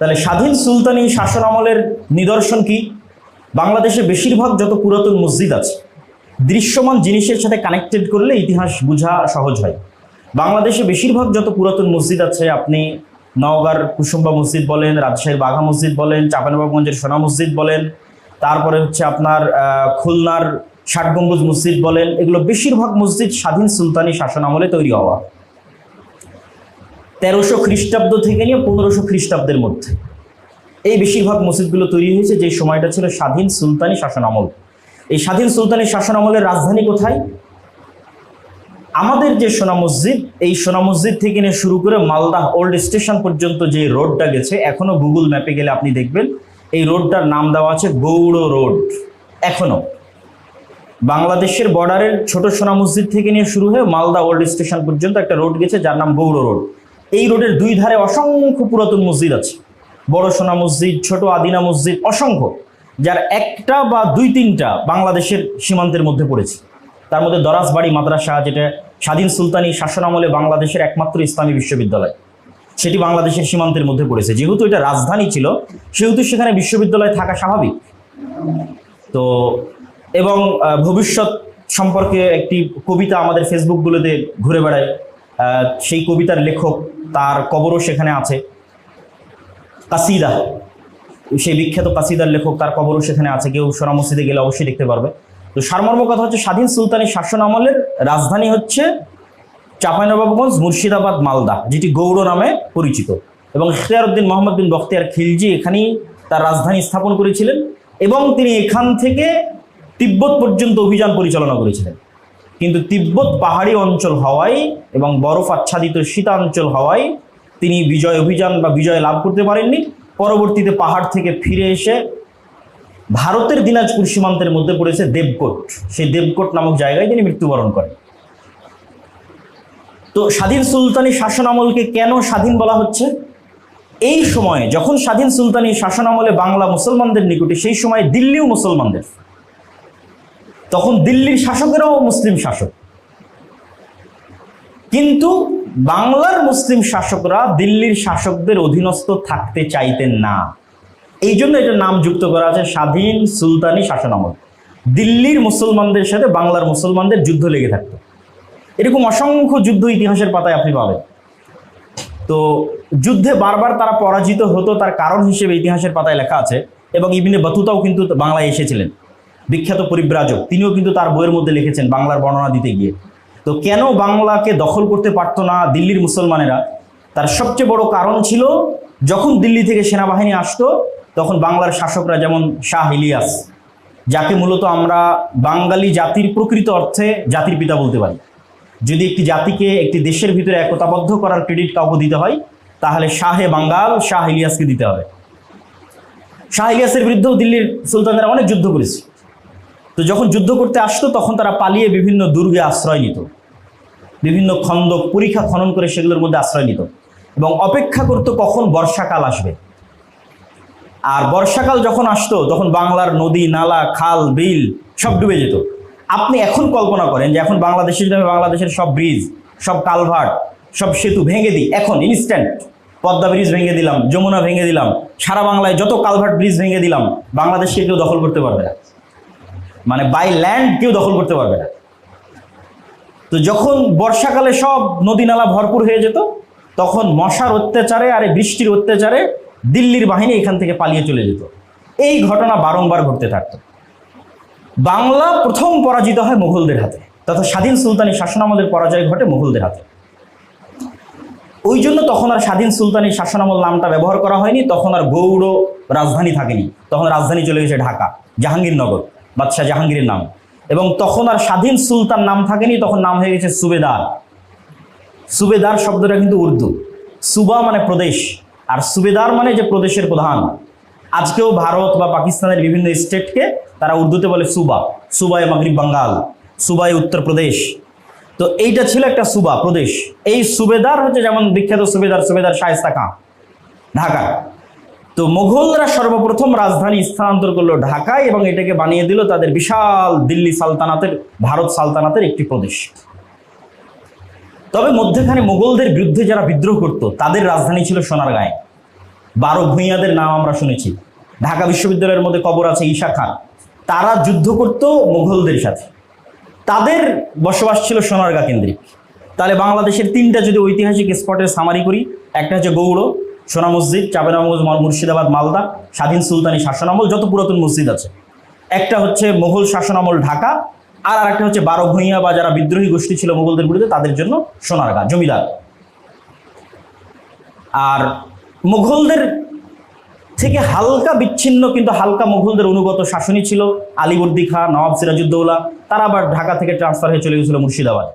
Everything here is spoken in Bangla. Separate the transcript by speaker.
Speaker 1: তাহলে স্বাধীন সুলতানি শাসন আমলের নিদর্শন কি? বাংলাদেশে বেশিরভাগ যত পুরাতন মসজিদ আছে, দৃশ্যমান জিনিসের সাথে কানেক্টেড করলে ইতিহাস বোঝা সহজ হয়। বাংলাদেশে বেশিরভাগ যত পুরাতন মসজিদ আছে, আপনি নওগাঁর কুসুম্বা মসজিদ বলেন, রাজশাহীর বাঘা মসজিদ বলেন চাপানবাবগঞ্জের সোনা মসজিদ বলেন, তারপরে হচ্ছে আপনার খুলনার ষাট গম্বুজ মসজিদ বলেন, এগুলো বেশিরভাগ মসজিদ স্বাধীন সুলতানি শাসন আমলে তৈরি হওয়া। তেরোশো খ্রিস্টাব্দ থেকে নিয়ে পনেরোশো খ্রিস্টাব্দের মধ্যে। এই বেশিরভাগ মসজিদগুলো তৈরি হয়েছে যে সময়টা ছিল স্বাধীন সুলতানি শাসন আমল। এই স্বাধীন সুলতানি শাসন আমলের রাজধানী কোথায়? আমাদের যে সোনা মসজিদ, এই সোনা মসজিদ থেকে নিয়ে শুরু করে মালদা ওল্ড স্টেশন পর্যন্ত যে রোডটা গেছে, এখনও গুগল ম্যাপে গেলে আপনি দেখবেন, এই রোডটার নাম দেওয়া আছে গৌড় রোড। এখনও। বাংলাদেশের বর্ডারের ছোট সোনা মসজিদ থেকে নিয়ে শুরু হয়ে মালদা ওল্ড স্টেশন পর্যন্ত একটা রোড গেছে, যার নাম গৌড় রোড। এই রোডের দুই ধারে অসংখ্য পুরাতন মসজিদ আছে। বড় সোনা মসজিদ, ছোট আদিনা মসজিদ, অসংখ্য, যার একটা বা দুই তিনটা বাংলাদেশের সীমান্তের মধ্যে পড়েছে। তার মধ্যে দরাজবাড়ি মাদ্রাসা, যেটা স্বাধীন সুলতানি শাসন আমলে বাংলাদেশের একমাত্র ইসলামী বিশ্ববিদ্যালয়, সেটি বাংলাদেশের সীমান্তের মধ্যে পড়েছে। যেহেতু এটা রাজধানী ছিল, সেহেতু সেখানে বিশ্ববিদ্যালয় থাকা স্বাভাবিক। তো, এবং ভবিষ্যৎ সম্পর্কে একটি কবিতা আমাদের ফেসবুকগুলোতে ঘুরে বেড়ায়। সেই কবিতার লেখক তার কবরও সেখানে আছে। কাসিদা, সেই বিখ্যাত কাসিদার লেখক তার কবরও সেখানে আছে। কেউ সোনা মসজিদে গেলে অবশ্যই দেখতে পারবে। তো সারমর্ম কথা হচ্ছে স্বাধীন সুলতানের শাসন আমলের রাজধানী হচ্ছে চাঁপাইনবাবগঞ্জ, মুর্শিদাবাদ, মালদা, যেটি গৌড় নামে পরিচিত। এবং ইখতিয়ারউদ্দিন মোহাম্মদ বিন বখতিয়ার খিলজি এখানেই তার রাজধানী স্থাপন করেছিলেন এবং তিনি এখান থেকে তিব্বত পর্যন্ত অভিযান পরিচালনা করেছিলেন। কিন্তু তিব্বত পাহাড়ি অঞ্চল হওয়ায় এবং বরফ আচ্ছাদিত শীতাঞ্চল হওয়ায় তিনি বিজয় অভিযান বা বিজয় লাভ করতে পারেননি। পরবর্তীতে পাহাড় থেকে ফিরে এসে ভারতের দিনাজপুর সীমান্তের মধ্যে পড়েছে দেবকোট। সেই দেবকোট নামক জায়গায় তিনি মৃত্যুবরণ করেন। তো স্বাধীন সুলতানি শাসন আমলকে কেন স্বাধীন বলা হচ্ছে? এই সময়ে যখন স্বাধীন সুলতানি শাসন আমলে বাংলা মুসলমানদের নিকটে, সেই সময় দিল্লিও মুসলমানদের। তখন দিল্লির শাসকেরাও মুসলিম শাসক। কিন্তু বাংলার মুসলিম শাসকরা দিল্লির শাসকদের অধীনস্থ থাকতে চাইতেন না। এই জন্য এটার নাম যুক্ত করা আছে স্বাধীন সুলতানি শাসন আমল। দিল্লির মুসলমানদের সাথে বাংলার মুসলমানদের যুদ্ধ লেগে থাকতো। এরকম অসংখ্য যুদ্ধ ইতিহাসের পাতায় আপনি পাবেন। তো যুদ্ধে বারবার তারা পরাজিত হতো, তার কারণ হিসেবে ইতিহাসের পাতায় লেখা আছে এবং ইবিনে বতুতাও কিন্তু বাংলায় এসেছিলেন। বিখ্যাত পরিব্রাজক, তিনিও কিন্তু তার বইয়ের মধ্যে লিখেছেন বাংলার বর্ণনা দিতে গিয়ে। তো কেন বাংলাকে দখল করতে পারতো না দিল্লির মুসলমানেরা? তার সবচেয়ে বড় কারণ ছিল, যখন দিল্লি থেকে সেনাবাহিনী আসতো, তখন বাংলার শাসকরা যেমন শাহ ইলিয়াস, যাকে মূলত আমরা বাঙালি জাতির প্রকৃত অর্থে জাতির পিতা বলতে পারি। যদি একটি জাতিকে একটি দেশের ভিতরে একতাবদ্ধ করার ক্রেডিট কাউকে দিতে হয়, তাহলে শাহে বাঙ্গাল, শাহ ইলিয়াসকে দিতে হবে। শাহ ইলিয়াসের বিরুদ্ধেও দিল্লির সুলতানরা অনেক যুদ্ধ করেছে। তো যখন যুদ্ধ করতে আসতো, তখন তারা পালিয়ে বিভিন্ন দুর্গে আশ্রয় নিত। বিভিন্ন খন্দ পরীক্ষা খনন করে সেগুলোর মধ্যে আশ্রয় নিত। এবং অপেক্ষা করতো কখন বর্ষাকাল আসবে। আর বর্ষাকাল যখন আসতো, তখন বাংলার নদী, নালা, খাল, বিল সব ডুবে যেত। আপনি এখন কল্পনা করেন যে এখন বাংলাদেশের যদি বাংলাদেশের সব ব্রিজ, সব কালভার্ট, সব সেতু ভেঙে দিই এখন ইনস্ট্যান্ট পদ্মা ব্রিজ ভেঙে দিলাম, যমুনা ভেঙে দিলাম, সারা বাংলায় যত কালভার্ট ব্রিজ ভেঙে দিলাম, বাংলাদেশকে কেউ দখল করতে পারবে না। মানে বাই ল্যান্ড কেউ দখল করতে পারবে না। তো যখন বর্ষাকালে সব নদী নালা ভরপুর হয়ে যেত, তখন মশার অত্যাচারে আর বৃষ্টির অত্যাচারে দিল্লির বাহিনী এখান থেকে পালিয়ে চলে যেত। এই ঘটনা বারংবার ঘটতে থাকতো। বাংলা প্রথম পরাজিত হয় মুঘলদের হাতে, তথা স্বাধীন সুলতানি শাসনামলের পরাজয় ঘটে মুঘলদের হাতে। ওই জন্য তখন আর স্বাধীন সুলতানি শাসনামল নামটা ব্যবহার করা হয়নি, তখন আর গৌড় রাজধানী থাকেনি। তখন রাজধানী চলে গেছে ঢাকা, জাহাঙ্গীরনগর। বাদশাহ জাহাঙ্গীরের নাম। এবং তখন আর স্বাধীন সুলতান নাম থাকেনি, তখন নাম হয়ে গেছে সুবেদার। সুবেদার শব্দটা কিন্তু উর্দু। সুবা মানে প্রদেশ, আর সুবেদার মানে যে প্রদেশের প্রধান। আজকেও ভারত বা পাকিস্তানের বিভিন্ন স্টেটকে তারা উর্দুতে বলে সুবা। সুবায় মাগরিব বাঙ্গাল, সুবায় উত্তরপ্রদেশ তো এইটা ছিল একটা সুবা, প্রদেশ। এই সুবেদার হচ্ছে যেমন বিখ্যাত সুবেদার সুবেদার শায়স্তা খাঁ ঢাকা তো মোগলরা সর্বপ্রথম রাজধানী স্থানান্তর করল ঢাকায় এবং এটাকে বানিয়ে দিল তাদের বিশাল দিল্লি সালতানাতের, ভারত সালতানাতের একটি প্রদেশ। তবে মধ্যেখানে মোগলদের বিরুদ্ধে যারা বিদ্রোহ করত, তাদের রাজধানী ছিল সোনারগাঁয়ে। বারো ভূঁইয়াদের নাম আমরা শুনেছি। ঢাকা বিশ্ববিদ্যালয়ের মধ্যে কবর আছে ঈশা খান। তারা যুদ্ধ করত মুঘলদের সাথে। তাদের বসবাস ছিল সোনারগাঁ কেন্দ্রিক। তাহলে বাংলাদেশের তিনটা যদি ঐতিহাসিক স্পটের সামারি করি, একটা হচ্ছে গৌড় সোনা মসজিদ চাবেনা মসজিদ মুর্শিদাবাদ, মালদা, স্বাধীন সুলতানি শাসনামল, যত পুরাতন মসজিদ আছে। একটা হচ্ছে মুঘল শাসনামল, ঢাকা, আর আরেকটা হচ্ছে বারো ভূঁইয়া বা যারা বিদ্রোহী গোষ্ঠী ছিল মুঘলদের বিরুদ্ধে, তাদের জন্য সোনারগাঁ, জমিদার। আর মুঘলদের থেকে হালকা বিচ্ছিন্ন, কিন্তু হালকা মুঘলদের অনুগত শাসনই ছিল আলিবর্দি খাঁ নবাব সিরাজউদ্দৌলা, তারা আবার ঢাকা থেকে ট্রান্সফার হয়ে চলে গেছিল মুর্শিদাবাদ।